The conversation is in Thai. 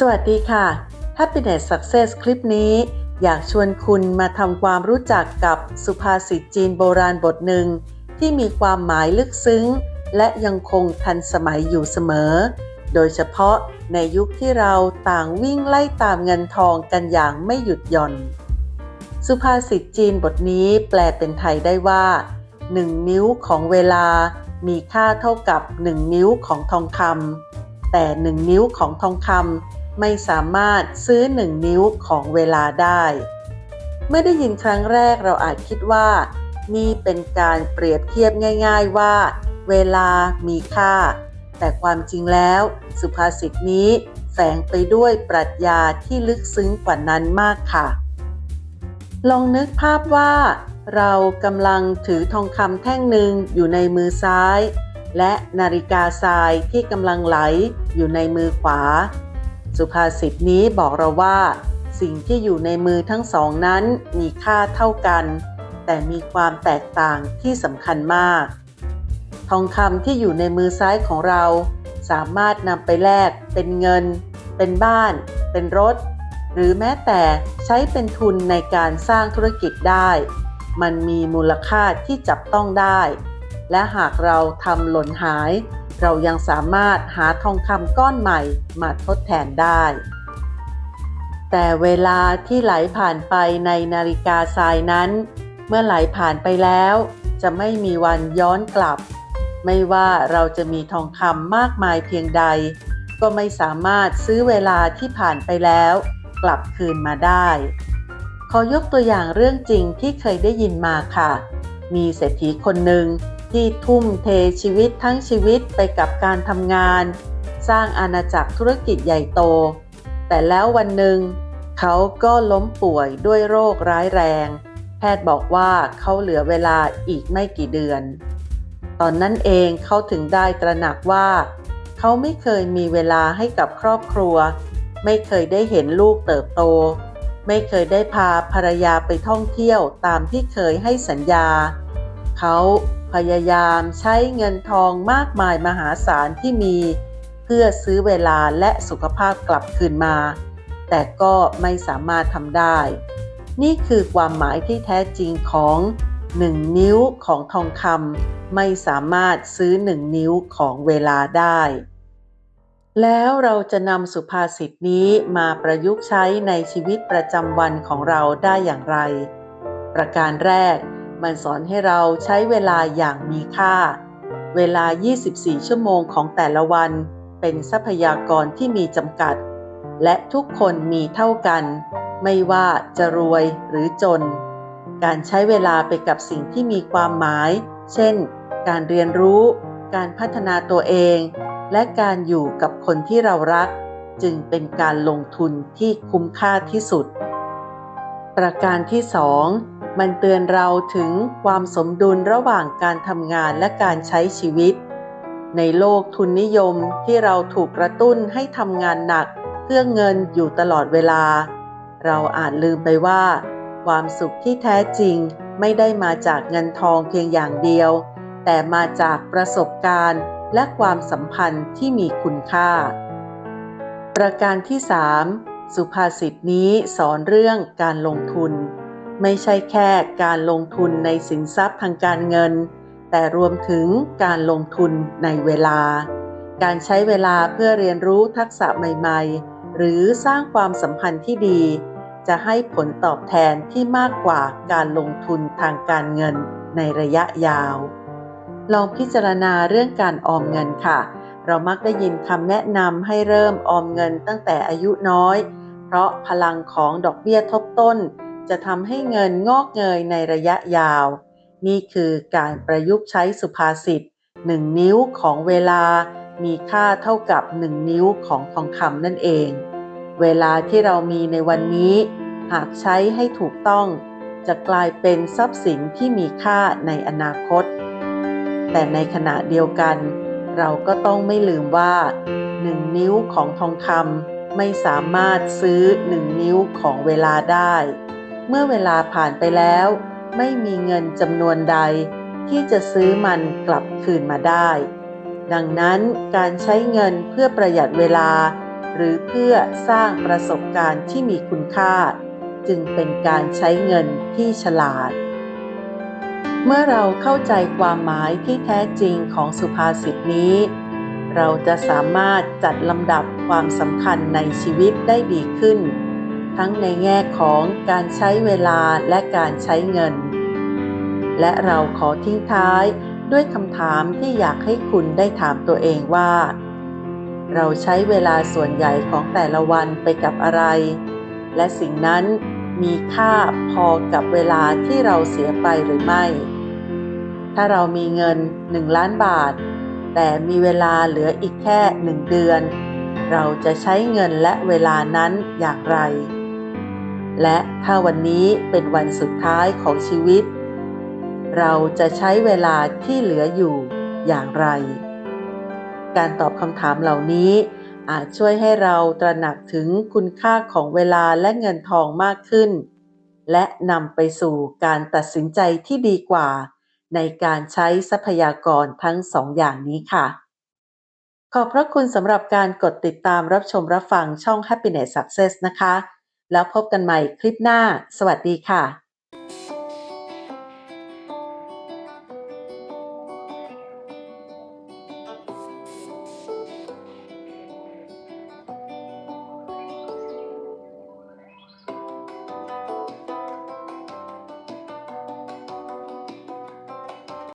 สวัสดีค่ะ Happiness Success คลิปนี้ อยากชวนคุณมาทำความรู้จักกับสุภาษิตจีนโบราณบทหนึ่ง ที่มีความหมายลึกซึ้ง และยังคงทันสมัยอยู่เสมอ โดยเฉพาะในยุคที่เราต่างวิ่งไล่ตามเงินทองกันอย่างไม่หยุดหย่อน สุภาษิตจีนบทนี้แปลเป็นไทยได้ว่าหนึ่งนิ้วของเวลา มีค่าเท่ากับหนึ่งนิ้วของทองคำแต่หนึ่งนิ้วของทองคำ ไม่สามารถซื้อหนึ่งนิ้วของเวลาได้ เมื่อได้ยินครั้งแรกเราอาจคิดว่า นี่เป็นการเปรียบเทียบง่าย ๆว่า เวลามีค่า แต่ความจริงแล้ว สุภาษิตนี้แฝงไปด้วยปรัชญาที่ลึกซึ้งกว่านั้นมากค่ะ ลองนึกภาพว่า เรากำลังถือทองคำแท่งหนึ่งอยู่ในมือซ้าย และนาฬิกาทรายที่กำลังไหลอยู่ในมือขวา สุภาษิตนี้บอกเราว่า สิ่งที่อยู่ในมือทั้งสองนั้นมีค่าเท่ากัน แต่มีความแตกต่างที่สำคัญมาก ทองคำที่อยู่ในมือซ้ายของเรา สามารถนำไปแลกเป็นเงิน เป็นบ้าน เป็นรถ หรือแม้แต่ใช้เป็นทุนในการสร้างธุรกิจได้ มันมีมูลค่าที่จับต้องได้ และหากเราทำหล่นหาย เรายังสามารถหาทองคำก้อนใหม่มาทดแทนได้ แต่เวลาที่ไหลผ่านไปในนาฬิกาทรายนั้น เมื่อไหลผ่านไปแล้ว จะไม่มีวันย้อนกลับ ไม่ว่าเราจะมีทองคำมากมายเพียงใด ก็ไม่สามารถซื้อเวลาที่ผ่านไปแล้ว กลับคืนมาได้ ขอยกตัวอย่างเรื่องจริงที่เคยได้ยินมาค่ะ มีเศรษฐีคนหนึ่ง ที่ทุ่มเทชีวิตทั้งชีวิตไปกับการทำงาน สร้างอาณาจักรธุรกิจใหญ่โต แต่แล้ววันหนึ่ง เขาก็ล้มป่วยด้วยโรคร้ายแรง แพทย์บอกว่าเขาเหลือเวลาอีกไม่กี่เดือน ตอนนั้นเองเขาถึงได้ตระหนักว่า เขาไม่เคยมีเวลาให้กับครอบครัว ไม่เคยได้เห็นลูกเติบโต ไม่เคยได้พาภรรยาไปท่องเที่ยวตามที่เคยให้สัญญา เขาพยายามใช้เงินทองมากมายมหาศาลที่มี เพื่อซื้อเวลาและสุขภาพกลับคืนมา แต่ก็ไม่สามารถทำได้ นี่คือความหมายที่แท้จริงของหนึ่งนิ้วของทองคำไม่สามารถซื้อหนึ่งนิ้วของเวลาได้ แล้วเราจะนำสุภาษิตนี้มาประยุกต์ใช้ในชีวิตประจำวันของเราได้อย่างไร ประการแรก มันสอนให้เราใช้เวลาอย่างมีค่า เวลา 24 ชั่วโมงของแต่ละวัน เป็นทรัพยากรที่มีจำกัด และทุกคนมีเท่ากัน ไม่ว่าจะรวยหรือจน การใช้เวลาไปกับสิ่งที่มีความหมาย เช่น การเรียนรู้ การพัฒนาตัวเอง และการอยู่กับคนที่เรารัก จึงเป็นการลงทุนที่คุ้มค่าที่สุด ประการที่สองมันเตือนเราถึงความสมดุลระหว่างการทำงานและการใช้ชีวิต ในโลกทุนนิยมที่เราถูกกระตุ้นให้ทำงานหนักเพื่อเงินอยู่ตลอดเวลา เราอาจลืมไปว่า ความสุขที่แท้จริงไม่ได้มาจากเงินทองเพียงอย่างเดียว แต่มาจากประสบการณ์และความสัมพันธ์ที่มีคุณค่า ประการที่ 3 สุภาษิตนี้สอนเรื่องการลงทุน ไม่ใช่แค่การลงทุนในสินทรัพย์ทางการเงิน แต่รวมถึงการลงทุนในเวลา การใช้เวลาเพื่อเรียนรู้ทักษะใหม่ ๆ หรือสร้างความสัมพันธ์ที่ดี จะให้ผลตอบแทนที่มากกว่าการลงทุนทางการเงินในระยะยาว ลองพิจารณาเรื่องการออมเงินค่ะ เรามักได้ยินคำแนะนำให้เริ่มออมเงินตั้งแต่อายุน้อย เพราะพลังของดอกเบี้ยทบต้น จะทำให้เงินงอกเงยในระยะยาว นี่คือการประยุกต์ใช้สุภาษิตหนึ่งนิ้วของเวลา มีค่าเท่ากับหนึ่งนิ้วของทองคำนั่นเอง เวลาที่เรามีในวันนี้ หากใช้ให้ถูกต้อง จะกลายเป็นทรัพย์สินที่มีค่าในอนาคต แต่ในขณะเดียวกัน เราก็ต้องไม่ลืมว่าหนึ่งนิ้วของทองคำไม่สามารถซื้อหนึ่งนิ้วของเวลาได้ เมื่อเวลาผ่านไปแล้ว ไม่มีเงินจำนวนใด ที่จะซื้อมันกลับคืนมาได้ ดังนั้นการใช้เงินเพื่อประหยัดเวลา หรือเพื่อสร้างประสบการณ์ที่มีคุณค่า จึงเป็นการใช้เงินที่ฉลาด เมื่อเราเข้าใจความหมายที่แท้จริงของสุภาษิตนี้ เราจะสามารถจัดลำดับความสำคัญในชีวิตได้ดีขึ้น ทั้งในแง่ของการใช้เวลาและการใช้เงิน และเราขอทิ้งท้ายด้วยคำถามที่อยากให้คุณได้ถามตัวเองว่า เราใช้เวลาส่วนใหญ่ของแต่ละวันไปกับอะไร และสิ่งนั้นมีค่าพอกับเวลาที่เราเสียไปหรือไม่ ถ้าเรามีเงิน 1 ล้านบาท แต่มีเวลาเหลืออีกแค่หนึ่งเดือน เราจะใช้เงินและเวลานั้นอย่างไร และถ้าวันนี้เป็นวันสุดท้ายของชีวิต เราจะใช้เวลาที่เหลืออยู่อย่างไร การตอบคำถามเหล่านี้อาจช่วยให้เราตระหนักถึงคุณค่าของเวลาและเงินทองมากขึ้น และนำไปสู่การตัดสินใจที่ดีกว่า ในการใช้ทรัพยากรทั้งสองอย่างนี้ค่ะ ขอบพระคุณสำหรับการกดติดตามรับชมรับฟังช่อง Happiness Success นะคะ แล้วพบกันใหม่คลิปหน้า สวัสดีค่ะ